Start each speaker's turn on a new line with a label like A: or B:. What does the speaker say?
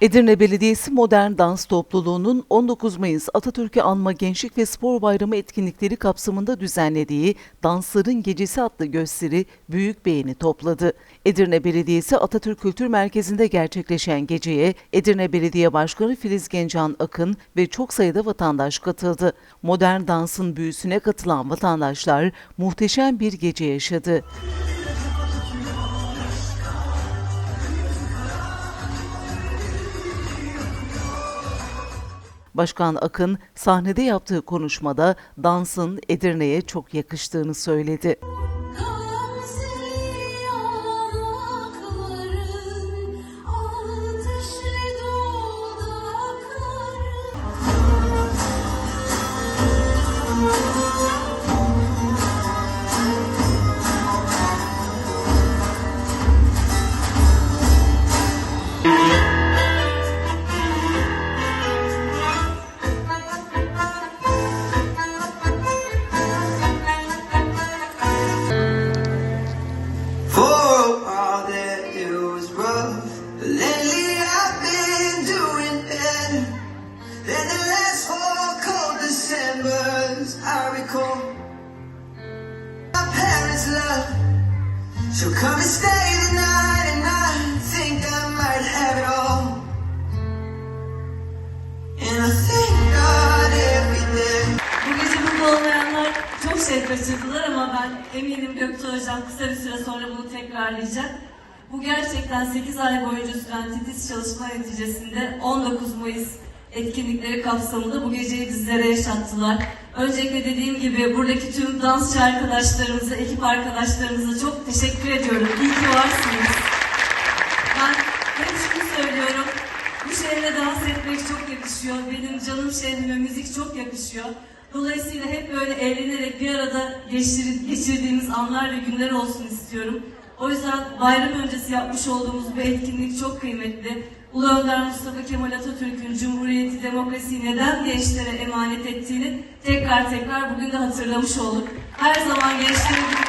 A: Edirne Belediyesi Modern Dans Topluluğu'nun 19 Mayıs Atatürk'ü Anma Gençlik ve Spor Bayramı etkinlikleri kapsamında düzenlediği Dansların Gecesi adlı gösteri büyük beğeni topladı. Edirne Belediyesi Atatürk Kültür Merkezi'nde gerçekleşen geceye Edirne Belediye Başkanı Filiz Gencan Akın ve çok sayıda vatandaş katıldı. Modern dansın büyüsüne katılan vatandaşlar muhteşem bir gece yaşadı. Başkan Akın sahnede yaptığı konuşmada dansın Edirne'ye çok yakıştığını söyledi.
B: So come and stay the night,
C: ama ben eminim Göktuğ Hocam kısa bir süre sonra bunu tekrarlayacak. Bu gerçekten 8 ay boyunca süren titiz çalışma neticesinde 19 Mayıs etkinlikleri kapsamında bu geceyi bizlere yaşattılar. Öncelikle dediğim gibi buradaki tüm dansçı arkadaşlarımıza, ekip arkadaşlarımıza çok teşekkür ediyorum. İyi ki varsınız. Ben hep şunu söylüyorum. Bu şehre dans etmek çok yakışıyor. Benim canım şehrime müzik çok yakışıyor. Dolayısıyla hep böyle eğlenerek bir arada geçir- geçirdiğimiz anlar ve günler olsun istiyorum. O yüzden bayram öncesi yapmış olduğumuz bu etkinlik çok kıymetli. Ulu Önder Mustafa Kemal Atatürk'ün Cumhuriyeti, demokrasiyi neden gençlere emanet ettiğini tekrar tekrar bugün de hatırlamış olduk. Her zaman gençleri